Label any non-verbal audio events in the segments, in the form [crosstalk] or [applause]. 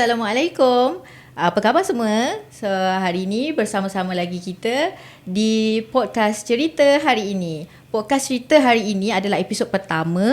Assalamualaikum. Apa khabar semua? So, hari ini bersama-sama lagi kita di podcast cerita hari ini. Podcast cerita hari ini adalah episod pertama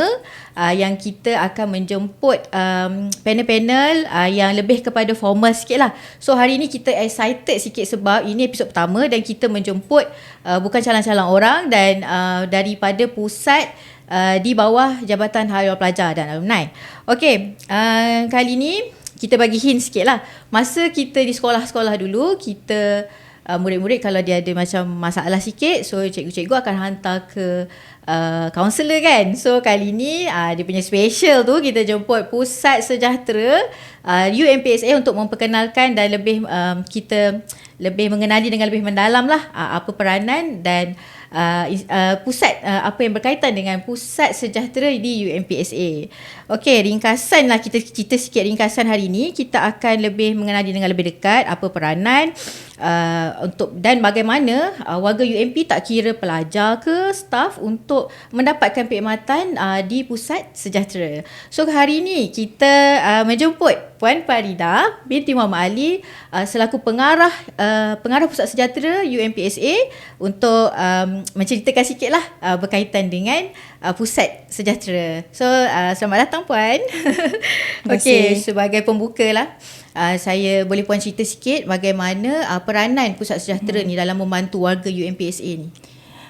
uh, yang kita akan menjemput um, panel-panel uh, yang lebih kepada formal sikit lah. So hari ini kita excited sikit sebab ini episod pertama dan kita menjemput uh, bukan calon-calon orang dan uh, daripada pusat uh, di bawah Jabatan Hal Pelajar dan Alumni. Okey, uh, kali ini kita bagi hint sikit lah. Masa kita di sekolah-sekolah dulu, kita uh, murid-murid kalau dia ada macam masalah sikit, so cikgu-cikgu akan hantar ke uh, counselor kan. So kali ni uh, dia punya special tu kita jemput Pusat Sejahtera uh, UMPSA untuk memperkenalkan dan lebih um, kita lebih mengenali dengan lebih mendalam lah uh, apa peranan dan uh, uh, pusat uh, apa yang berkaitan dengan pusat sejahtera di UMPSA. Okey, ringkasan lah kita cerita sikit ringkasan hari ini. Kita akan lebih mengenali dengan lebih dekat apa peranan uh, untuk dan bagaimana uh, warga UMP tak kira pelajar ke staff untuk mendapatkan perkhidmatan uh, di pusat sejahtera. So hari ini kita uh, menjemput Puan Farida binti Muhammad Ali uh, selaku pengarah uh, pengarah pusat sejahtera UMPSA untuk um, menceritakan sikit lah uh, berkaitan dengan uh, pusat sejahtera. So uh, selamat datang puan. [laughs] Okey sebagai pembuka lah. Uh, saya boleh puan cerita sikit bagaimana uh, peranan pusat sejahtera hmm. ni dalam membantu warga UMPSA ni.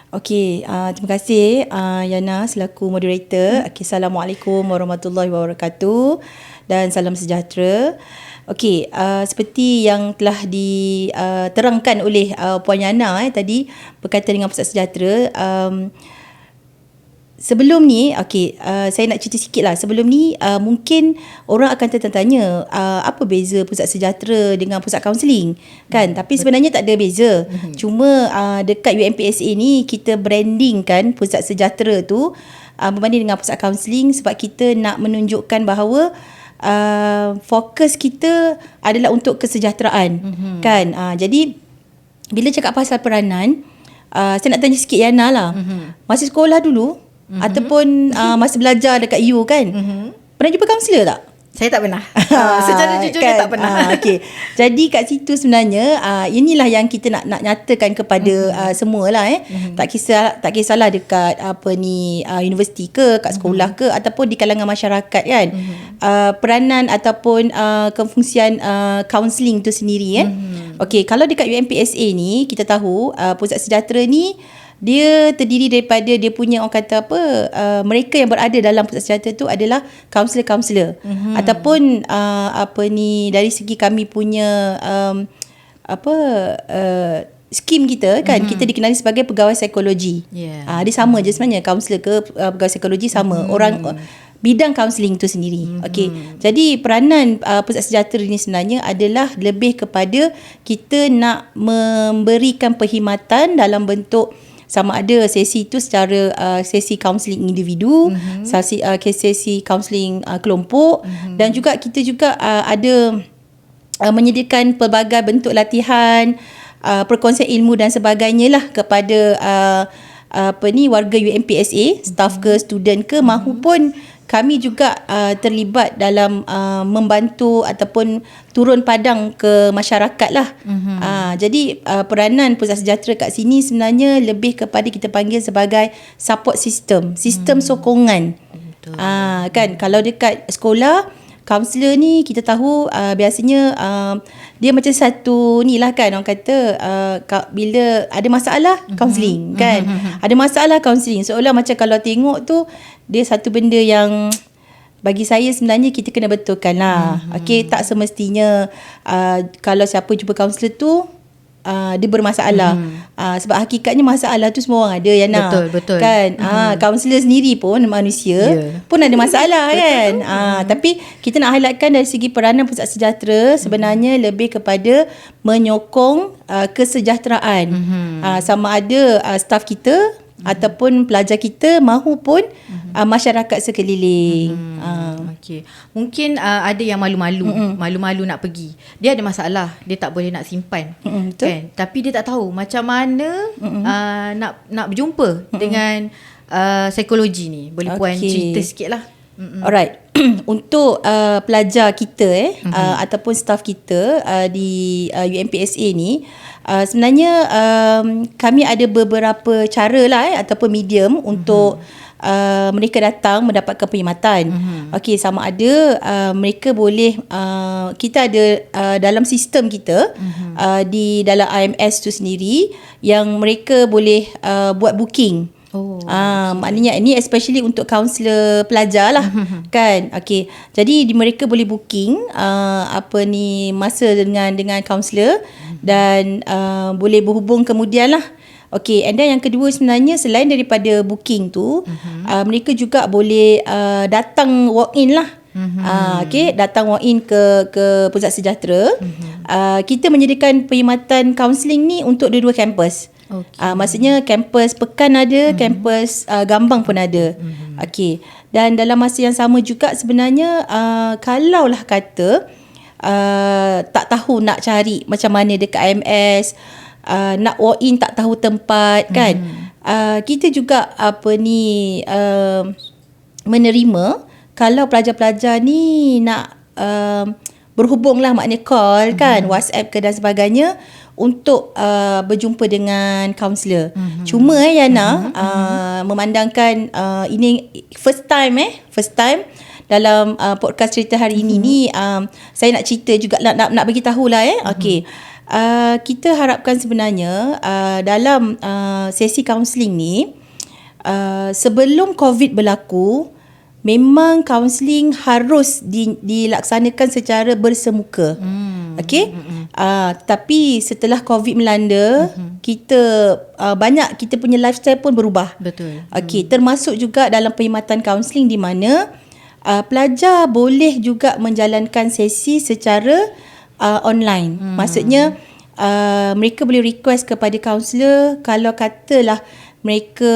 Okey, uh, terima kasih uh, Yana selaku moderator. Hmm. Okay, Assalamualaikum warahmatullahi wabarakatuh dan salam sejahtera. Okey, uh, seperti yang telah diterangkan uh, oleh uh, Puan Yana eh, tadi berkaitan dengan pusat sejahtera. Um, sebelum ni, okey, uh, saya nak cerita sikit lah. Sebelum ni, uh, mungkin orang akan tertanya uh, apa beza pusat sejahtera dengan pusat kaunseling. Kan? Hmm, Tapi sebenarnya tak ada beza. Hmm. Cuma uh, dekat UMPSA ni, kita branding kan pusat sejahtera tu uh, berbanding dengan pusat kaunseling sebab kita nak menunjukkan bahawa uh, fokus kita adalah untuk kesejahteraan mm-hmm. kan uh, jadi bila cakap pasal peranan uh, saya nak tanya sikit Yana lah mm-hmm. masa sekolah dulu mm-hmm. ataupun uh, masa belajar dekat U kan mm-hmm. pernah jumpa kaunselor tak saya tak pernah. Uh, [laughs] [laughs] secara jujur kan, tak pernah. Uh, okay. Jadi kat situ sebenarnya uh, inilah yang kita nak nak nyatakan kepada mm-hmm. uh, semualah eh. Mm-hmm. Tak kisah tak kisahlah dekat apa ni uh, universiti ke, kat sekolah mm-hmm. ke ataupun di kalangan masyarakat kan. Mm-hmm. Uh, peranan ataupun uh, kefungsian uh, counselling tu sendiri eh. Mm-hmm. Okay, kalau dekat UMPSA ni kita tahu uh, pusat sejahtera ni dia terdiri daripada dia punya orang kata apa uh, mereka yang berada dalam pusat sejahtera tu adalah kaunselor-kaunselor mm-hmm. ataupun uh, apa ni dari segi kami punya um, apa uh, skim kita kan mm-hmm. kita dikenali sebagai pegawai psikologi. Yeah. Uh, dia sama je sebenarnya kaunselor ke uh, pegawai psikologi sama mm-hmm. orang uh, bidang kaunseling tu sendiri. Mm-hmm. Okey. Jadi peranan uh, pusat sejahtera ini sebenarnya adalah lebih kepada kita nak memberikan perkhidmatan dalam bentuk sama ada sesi itu secara uh, sesi counselling individu, mm-hmm. sesi uh, sesi counselling uh, kelompok mm-hmm. dan juga kita juga uh, ada uh, menyediakan pelbagai bentuk latihan, uh, perkongsian ilmu dan sebagainya lah kepada uh, apa ni warga UMPSA, staff ke, student ke mm-hmm. mahupun kami juga uh, terlibat dalam uh, membantu ataupun turun padang ke masyarakat lah. Mm-hmm. Uh, jadi uh, peranan pusat sejahtera kat sini sebenarnya lebih kepada kita panggil sebagai support system, sistem mm. sokongan. Betul. Uh, kan kalau dekat sekolah Kaunselor ni kita tahu uh, biasanya uh, dia macam satu ni lah kan orang kata uh, bila ada masalah kaunseling mm-hmm. kan mm-hmm. ada masalah kaunseling seolah macam kalau tengok tu dia satu benda yang bagi saya sebenarnya kita kena betulkan lah mm-hmm. okay, tak semestinya uh, kalau siapa jumpa kaunselor tu uh, dia bermasalah. Hmm. Uh, sebab hakikatnya masalah tu semua orang ada Yana. Betul, betul. Kan? Hmm. Uh, sendiri pun manusia yeah. pun ada masalah kan. Uh, tapi kita nak highlightkan dari segi peranan pusat sejahtera sebenarnya hmm. lebih kepada menyokong uh, kesejahteraan. Hmm. Uh, sama ada uh, staff kita hmm. ataupun pelajar kita mahupun hmm. uh, masyarakat sekeliling. Hmm. Uh. Okey. Mungkin uh, ada yang malu-malu, hmm. malu-malu nak pergi. Dia ada masalah, dia tak boleh nak simpan. Hmm. Kan? Tapi dia tak tahu macam mana uh, nak nak berjumpa hmm. dengan uh, psikologi ni. Boleh okay. puan cerita sikitlah. Hmm. Alright. [clears throat] untuk uh, pelajar kita eh mm-hmm. uh, ataupun staff kita uh, di uh, UMPSA ni uh, sebenarnya um, kami ada beberapa cara lah eh ataupun medium mm-hmm. untuk uh, mereka datang mendapatkan perkhidmatan. Mm-hmm. Okey sama ada uh, mereka boleh uh, kita ada uh, dalam sistem kita mm-hmm. uh, di dalam IMS tu sendiri yang mereka boleh uh, buat booking. Oh. Ah, okay. maknanya ini especially untuk kaunselor pelajar lah [laughs] kan. Okey. Jadi di mereka boleh booking uh, apa ni masa dengan dengan kaunselor dan uh, boleh berhubung kemudian lah. Okey, and then yang kedua sebenarnya selain daripada booking tu, uh-huh. uh, mereka juga boleh uh, datang walk in lah. Uh-huh. Uh, okay, datang walk in ke ke pusat sejahtera. Uh-huh. Uh, kita menyediakan perkhidmatan kaunseling ni untuk dua-dua kampus. Okay. Uh, maksudnya kampus Pekan ada, uh-huh. kampus uh, Gambang pun ada. Uh-huh. Okey. Dan dalam masa yang sama juga sebenarnya uh, kalaulah kata uh, tak tahu nak cari macam mana dekat IMS uh, nak walk in tak tahu tempat kan hmm. uh, kita juga apa ni uh, menerima kalau pelajar-pelajar ni nak uh, berhubung lah maknanya call hmm. kan WhatsApp ke dan sebagainya untuk uh, berjumpa dengan kaunselor. Mm-hmm. Cuma eh Yana mm-hmm. uh, memandangkan uh, ini first time eh first time dalam uh, podcast cerita hari mm-hmm. ini ni um, saya nak cerita juga nak nak, nak bagi tahulah eh. Mm-hmm. Okey. Uh, kita harapkan sebenarnya uh, dalam uh, sesi kaunseling ni uh, sebelum COVID berlaku memang kaunseling harus di, dilaksanakan secara bersemuka. Hmm. Okey. Hmm. Uh, tapi setelah COVID melanda, hmm. kita uh, banyak kita punya lifestyle pun berubah. Betul. Okey, hmm. termasuk juga dalam perkhidmatan kaunseling di mana uh, pelajar boleh juga menjalankan sesi secara uh, online. Hmm. Maksudnya uh, mereka boleh request kepada kaunselor kalau katalah mereka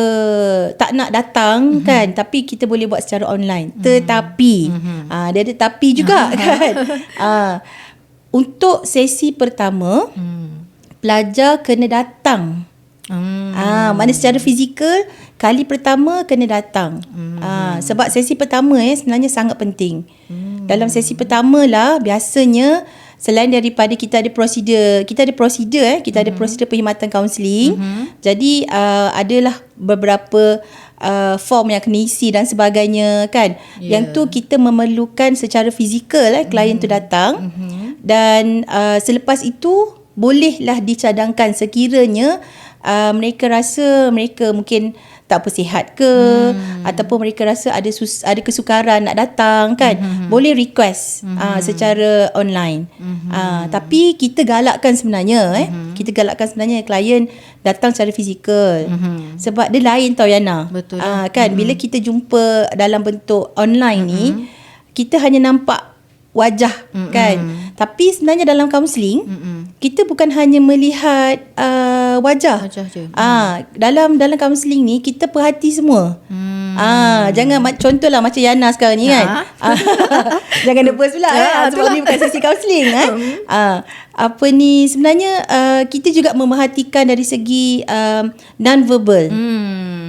tak nak datang mm-hmm. kan tapi kita boleh buat secara online. Mm-hmm. Tetapi mm-hmm. uh, dia ada tapi juga [laughs] kan. Uh, untuk sesi pertama mm. pelajar kena datang. Hmm. Ah, mana secara fizikal kali pertama kena datang. Hmm. Ah, sebab sesi pertama eh sebenarnya sangat penting. Hmm. Dalam sesi pertama lah biasanya selain daripada kita ada prosedur, kita ada prosedur eh, kita hmm. ada prosedur perkhidmatan kaunseling. Hmm. Jadi uh, adalah beberapa uh, form yang kena isi dan sebagainya kan. Yeah. Yang tu kita memerlukan secara fizikal eh klien hmm. tu datang. Hmm. Dan uh, selepas itu bolehlah dicadangkan sekiranya uh, mereka rasa mereka mungkin tak apa sihat ke hmm. ataupun mereka rasa ada sus, ada kesukaran nak datang kan hmm. boleh request hmm. uh, secara online hmm. uh, tapi kita galakkan sebenarnya eh hmm. kita galakkan sebenarnya klien datang secara fizikal hmm. sebab dia lain tau Yana betul uh, kan hmm. bila kita jumpa dalam bentuk online hmm. ni kita hanya nampak wajah mm-hmm. kan tapi sebenarnya dalam kaunseling mm-hmm. kita bukan hanya melihat uh, wajah wajah je ah mm. dalam dalam kaunseling ni kita perhati semua mm. ah jangan contohlah macam Yana sekarang ni kan ah. [laughs] jangan nervous pula ya, sebab ni bukan sesi kaunseling eh [laughs] mm. ah apa ni sebenarnya uh, kita juga memerhatikan dari segi um, non verbal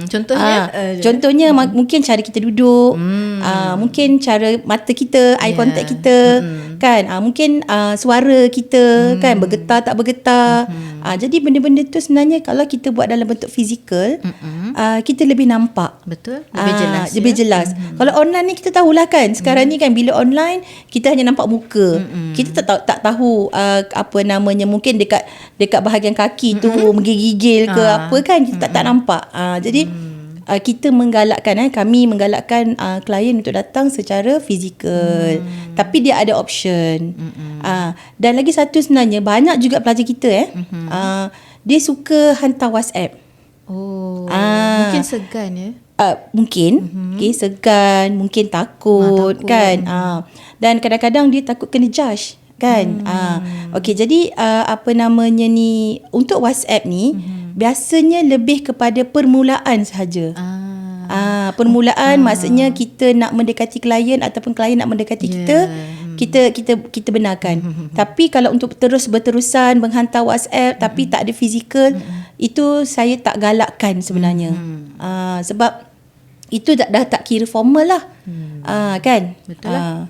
mm. Contohnya uh, Contohnya hmm. Mungkin cara kita duduk hmm. uh, Mungkin cara Mata kita Eye yeah. contact kita hmm. Kan uh, Mungkin uh, Suara kita hmm. Kan bergetar tak bergetar hmm. uh, Jadi benda-benda tu sebenarnya Kalau kita buat dalam bentuk fizikal hmm. Uh, Kita lebih nampak Betul Lebih jelas uh, Lebih ya? jelas hmm. Kalau online ni kita tahulah kan Sekarang hmm. ni kan Bila online Kita hanya nampak muka hmm. Kita tak tahu, tak tahu uh, Apa namanya Mungkin dekat Dekat bahagian kaki tu hmm. Menggigil ke uh. apa kan Kita hmm. tak, tak nampak uh, Jadi hmm uh, kita menggalakkan eh kami menggalakkan uh, klien untuk datang secara fizikal hmm. tapi dia ada option hmm. uh, dan lagi satu sebenarnya banyak juga pelajar kita eh hmm. uh, dia suka hantar WhatsApp oh uh, mungkin segan ya Uh, mungkin mm-hmm. okay, segan mungkin takut, ah, takut. kan uh, dan kadang-kadang dia takut kena judge kan hmm. uh, okey jadi uh, apa namanya ni untuk WhatsApp ni hmm biasanya lebih kepada permulaan sahaja. Ah. Ah, permulaan ah. maksudnya kita nak mendekati klien ataupun klien nak mendekati yeah. kita, kita kita kita benarkan. [laughs] Tapi kalau untuk terus berterusan menghantar WhatsApp hmm. tapi tak ada fizikal, hmm. Itu saya tak galakkan sebenarnya. Hmm. Ah, sebab itu dah, dah tak kira formal lah. Hmm. Uh, kan? Betul lah. Uh.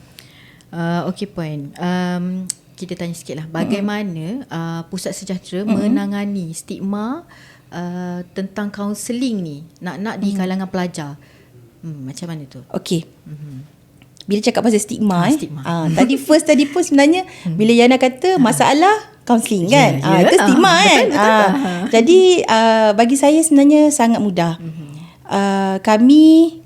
Uh, okay point. Um, kita tanya sikit lah. Bagaimana mm-hmm. uh, Pusat Sejahtera mm-hmm. menangani stigma uh, tentang kaunseling ni nak-nak di kalangan pelajar? Hmm, macam mana tu? Okay. Mm-hmm. Bila cakap pasal stigma, eh, stigma. Uh, tadi first tadi pun sebenarnya [laughs] hmm. bila Yana kata masalah kaunseling kan. Yeah, yeah. Uh, itu stigma uh, kan. Betul, betul, uh, jadi uh, bagi saya sebenarnya sangat mudah. Mm-hmm. Uh, kami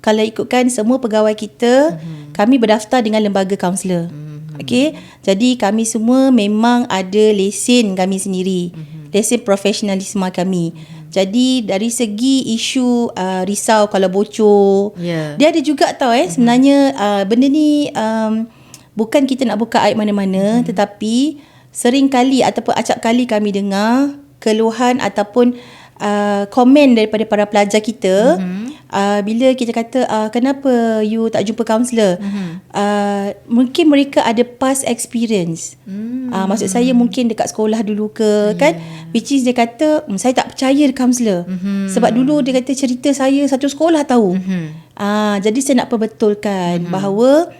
kalau ikutkan semua pegawai kita, mm-hmm. kami berdaftar dengan lembaga kaunselor. Mm-hmm. Okey. Jadi kami semua memang ada lesen kami sendiri. Mm-hmm. Lesen profesionalisme kami. Mm-hmm. Jadi dari segi isu uh, risau kalau bocor, yeah. dia ada juga tau eh sebenarnya uh, benda ni um, bukan kita nak buka aib mana-mana mm-hmm. tetapi sering kali ataupun acap kali kami dengar keluhan ataupun uh, komen daripada para pelajar kita mm-hmm. uh, bila kita kata uh, kenapa you tak jumpa kaunselor mm-hmm. uh, mungkin mereka ada past experience mm-hmm. uh, maksud saya mungkin dekat sekolah dulu ke yeah. kan which is dia kata mm, saya tak percaya kaunselor mm-hmm. sebab dulu dia kata cerita saya satu sekolah tahu mm-hmm. uh, jadi saya nak perbetulkan mm-hmm. bahawa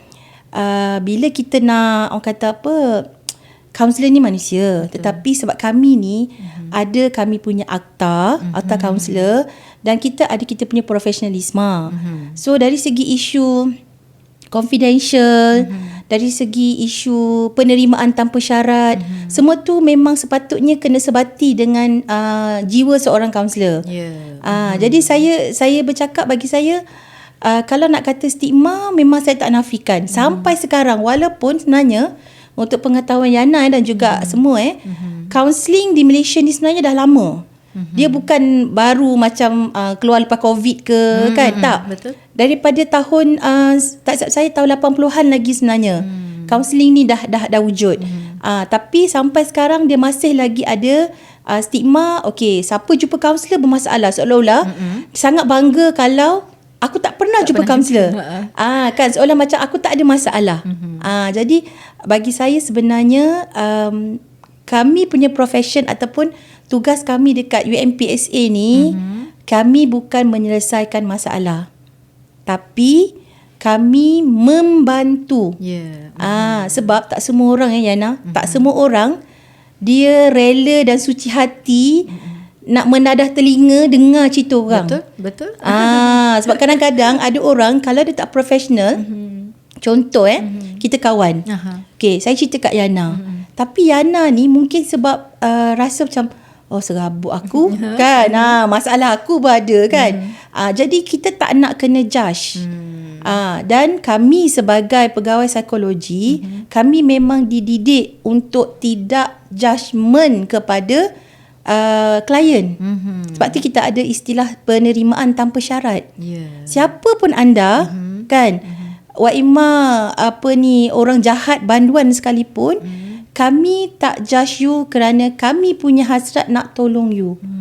uh, bila kita nak orang kata apa kaunselor ni manusia Betul. tetapi sebab kami ni mm-hmm. ada kami punya akta mm-hmm. akta kaunselor dan kita ada kita punya profesionalisme mm-hmm. so dari segi isu confidential mm-hmm. dari segi isu penerimaan tanpa syarat mm-hmm. semua tu memang sepatutnya kena sebati dengan uh, jiwa seorang kaunselor yeah. uh, mm-hmm. jadi saya saya bercakap bagi saya uh, kalau nak kata stigma memang saya tak nafikan mm-hmm. sampai sekarang walaupun sebenarnya untuk pengetahuan Yana dan juga mm-hmm. semua eh mm-hmm. counselling di Malaysia ni sebenarnya dah lama mm-hmm. dia bukan baru macam uh, keluar lepas covid ke mm-hmm. kan tak betul daripada tahun uh, tak saya tahu 80-an lagi sebenarnya mm. counselling ni dah dah dah wujud mm-hmm. uh, tapi sampai sekarang dia masih lagi ada uh, stigma okey siapa jumpa kaunselor bermasalah seolah-olah mm-hmm. sangat bangga kalau aku tak pernah tak jumpa kaunselor. Ah kan seolah macam aku tak ada masalah. Mm-hmm. Ah jadi bagi saya sebenarnya um, kami punya profession ataupun tugas kami dekat UMPSA ni mm-hmm. kami bukan menyelesaikan masalah. Tapi kami membantu. Yeah. Mm-hmm. Ah sebab tak semua orang ya Yana, mm-hmm. tak semua orang dia rela dan suci hati mm-hmm nak menadah telinga dengar cerita orang. Betul, betul. Ah, sebab kadang-kadang ada orang kalau dia tak profesional, mm-hmm. Contoh eh, mm-hmm. kita kawan. Aha. Okay, saya cerita kat Yana. Mm-hmm. Tapi Yana ni mungkin sebab uh, rasa macam oh serabut aku [laughs] kan. Ah, masalah aku pun ada kan. Mm-hmm. Ah, jadi kita tak nak kena judge. Mm. Ah, dan kami sebagai pegawai psikologi, mm-hmm. kami memang dididik untuk tidak judgement kepada uh, klien. Mm-hmm. Sebab tu kita ada istilah penerimaan tanpa syarat. Yeah. Siapa pun anda mm-hmm. kan mm-hmm. Wa imma apa ni orang jahat banduan sekalipun mm-hmm. kami tak judge you kerana kami punya hasrat nak tolong you. Mm.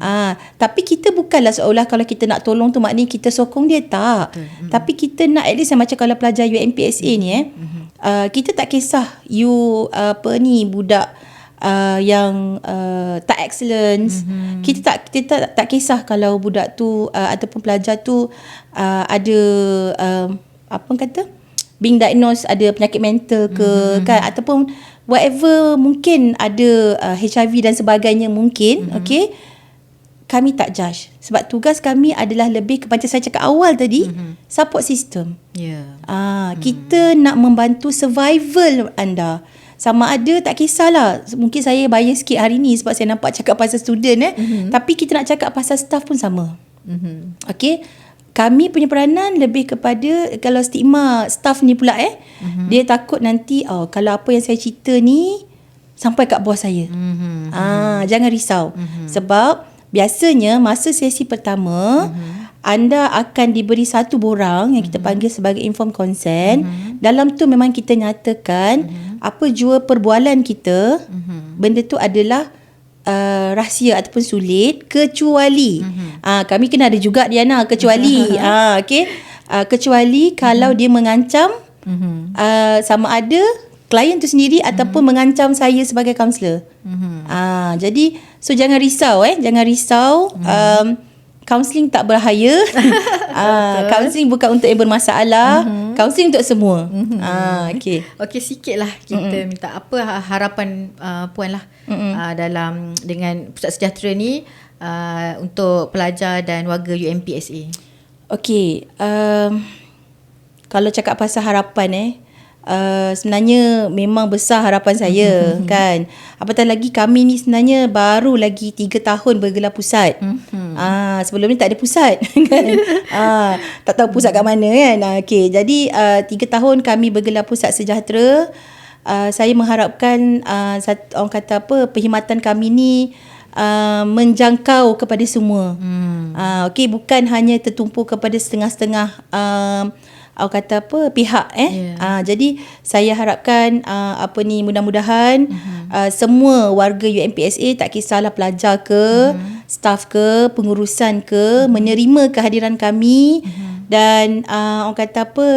Ah, tapi kita bukanlah seolah kalau kita nak tolong tu maknanya kita sokong dia tak. Mm-hmm. Tapi kita nak at least macam kalau pelajar UMPSA ni eh. Mm-hmm. Uh, kita tak kisah you uh, apa ni budak uh, yang uh, tak excellence mm-hmm. kita tak kita tak, tak kisah kalau budak tu uh, ataupun pelajar tu uh, ada uh, apa kata being diagnosed ada penyakit mental ke mm-hmm. kan ataupun whatever mungkin ada uh, HIV dan sebagainya mungkin mm-hmm. okey kami tak judge sebab tugas kami adalah lebih kepada saya cakap awal tadi mm-hmm. support system. Yeah. Ah mm-hmm. kita nak membantu survival anda sama ada tak kisahlah mungkin saya bias sikit hari ni sebab saya nampak cakap pasal student eh mm-hmm. tapi kita nak cakap pasal staff pun sama mm-hmm. okey kami punya peranan lebih kepada kalau stigma staff ni pula eh mm-hmm. dia takut nanti oh kalau apa yang saya cerita ni sampai kat bos saya mm-hmm. ah jangan risau mm-hmm. sebab biasanya masa sesi pertama mm-hmm anda akan diberi satu borang yang kita mm-hmm. panggil sebagai informed consent. Mm-hmm. Dalam tu memang kita nyatakan mm-hmm. apa jua perbualan kita, mm-hmm. benda tu adalah uh, rahsia ataupun sulit kecuali mm-hmm. uh, kami kena ada juga Diana kecuali uh, [laughs] okey uh, kecuali kalau mm-hmm. dia mengancam mm-hmm. uh, sama ada klien tu sendiri mm-hmm. ataupun mengancam saya sebagai kaunselor. Mm-hmm. Uh, jadi so jangan risau eh, jangan risau. Mm-hmm. Um, counselling tak berbahaya. uh, [laughs] counselling bukan untuk yang bermasalah. Mm-hmm. Counselling untuk semua. Mm-hmm. Uh, okay. Okey sikit lah kita mm-hmm. minta apa harapan uh, puan lah mm-hmm. uh, dalam dengan pusat sejahtera ni uh, untuk pelajar dan warga UMPSA. Okey, um, kalau cakap pasal harapan eh, Uh, sebenarnya memang besar harapan saya mm-hmm. kan apatah lagi kami ni sebenarnya baru lagi 3 tahun bergelar pusat mm-hmm. Uh, sebelum ni tak ada pusat [laughs] kan uh, tak tahu pusat kat mana kan uh, okay. jadi uh, 3 tahun kami bergelar pusat sejahtera uh, saya mengharapkan uh, satu, orang kata apa perkhidmatan kami ni uh, menjangkau kepada semua mm. uh, okay, bukan hanya tertumpu kepada setengah-setengah uh, awak kata apa pihak eh yeah. uh, jadi saya harapkan uh, apa ni mudah-mudahan uh-huh. uh, semua warga UMPSA tak kisahlah pelajar ke uh-huh. staff ke pengurusan ke uh-huh. menerima kehadiran kami uh-huh. dan uh, orang kata apa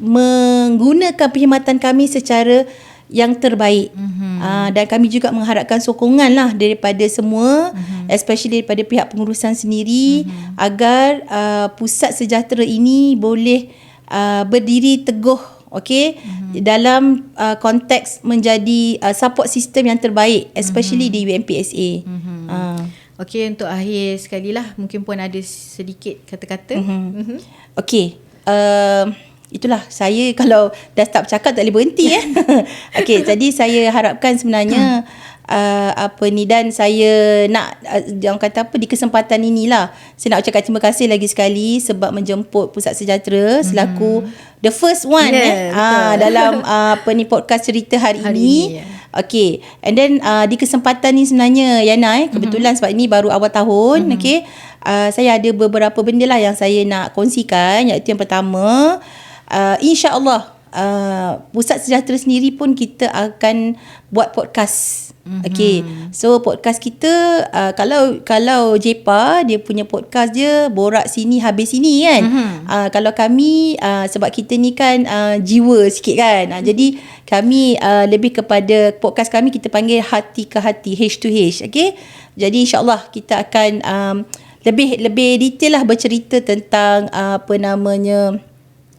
menggunakan perkhidmatan kami secara yang terbaik uh-huh. uh, dan kami juga mengharapkan sokongan lah daripada semua uh-huh. especially daripada pihak pengurusan sendiri uh-huh. agar uh, pusat sejahtera ini boleh uh, berdiri teguh okey mm-hmm. dalam uh, konteks menjadi uh, support system yang terbaik especially mm-hmm. di UMPSA. Mm-hmm. Uh. Okey untuk akhir sekali lah mungkin pun ada sedikit kata-kata. Mm-hmm. Mm-hmm. Okey. Uh, itulah saya [laughs] kalau dah start bercakap tak boleh berhenti eh. [laughs] okey jadi saya harapkan sebenarnya mm uh, apa ni dan saya nak uh, yang kata apa di kesempatan inilah saya nak ucapkan terima kasih lagi sekali sebab menjemput pusat sejahtera selaku mm-hmm. the first one yeah, eh uh, dalam [laughs] uh, apa ni podcast cerita hari, hari ini. ini yeah. Okay And then uh, Di kesempatan ni sebenarnya Yana eh Kebetulan mm-hmm. sebab ini Baru awal tahun mm-hmm. Okay uh, Saya ada beberapa benda lah Yang saya nak kongsikan Iaitu yang pertama uh, InsyaAllah uh, Pusat Sejahtera sendiri pun Kita akan Buat podcast Mm-hmm. Okay, so podcast kita uh, kalau kalau Jepa dia punya podcast dia borak sini habis sini kan. Mm-hmm. Uh, kalau kami uh, sebab kita ni kan uh, jiwa sikit kan. Uh, jadi kami uh, lebih kepada podcast kami kita panggil hati ke hati H to H. Okay, jadi insyaallah kita akan um, lebih lebih detail lah bercerita tentang uh, apa namanya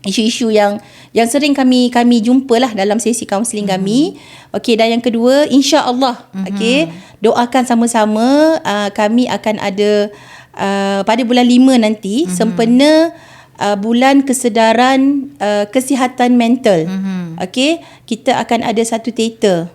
isu-isu yang yang sering kami kami jumpalah dalam sesi kaunseling mm-hmm. kami. Okey dan yang kedua insya-Allah mm-hmm. okey doakan sama-sama uh, kami akan ada uh, pada bulan 5 nanti mm-hmm. sempena uh, bulan kesedaran uh, kesihatan mental. Mm-hmm. Okey kita akan ada satu teater.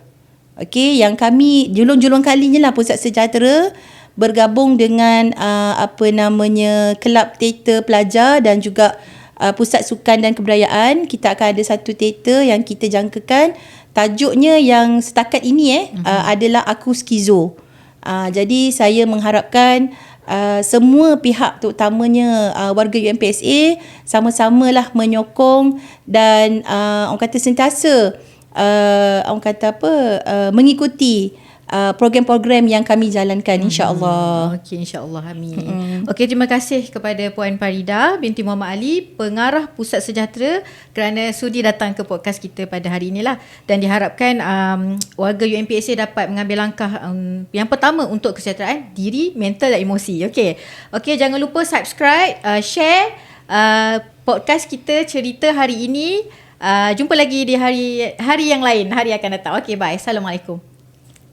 Okey yang kami julung-julung kalinya lah pusat sejahtera bergabung dengan uh, apa namanya kelab teater pelajar dan juga uh, pusat sukan dan kebudayaan kita akan ada satu teater yang kita jangkakan tajuknya yang setakat ini eh uh-huh. uh, adalah aku skizo uh, jadi saya mengharapkan Uh, semua pihak terutamanya uh, warga UMPSA sama-samalah menyokong dan uh, orang kata sentiasa uh, orang kata apa uh, mengikuti uh, program-program yang kami jalankan insya-Allah. Hmm. Okey insya-Allah amin. Hmm. Okey terima kasih kepada Puan Farida binti Muhammad Ali pengarah Pusat Sejahtera kerana sudi datang ke podcast kita pada hari inilah dan diharapkan um, warga UMPSA dapat mengambil langkah um, yang pertama untuk kesejahteraan diri, mental dan emosi. Okey. Okey jangan lupa subscribe, uh, share uh, podcast kita cerita hari ini. Uh, jumpa lagi di hari hari yang lain, hari akan datang. Okey bye. Assalamualaikum.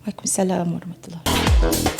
Waalaikumsalam warahmatullahi wabarakatuh.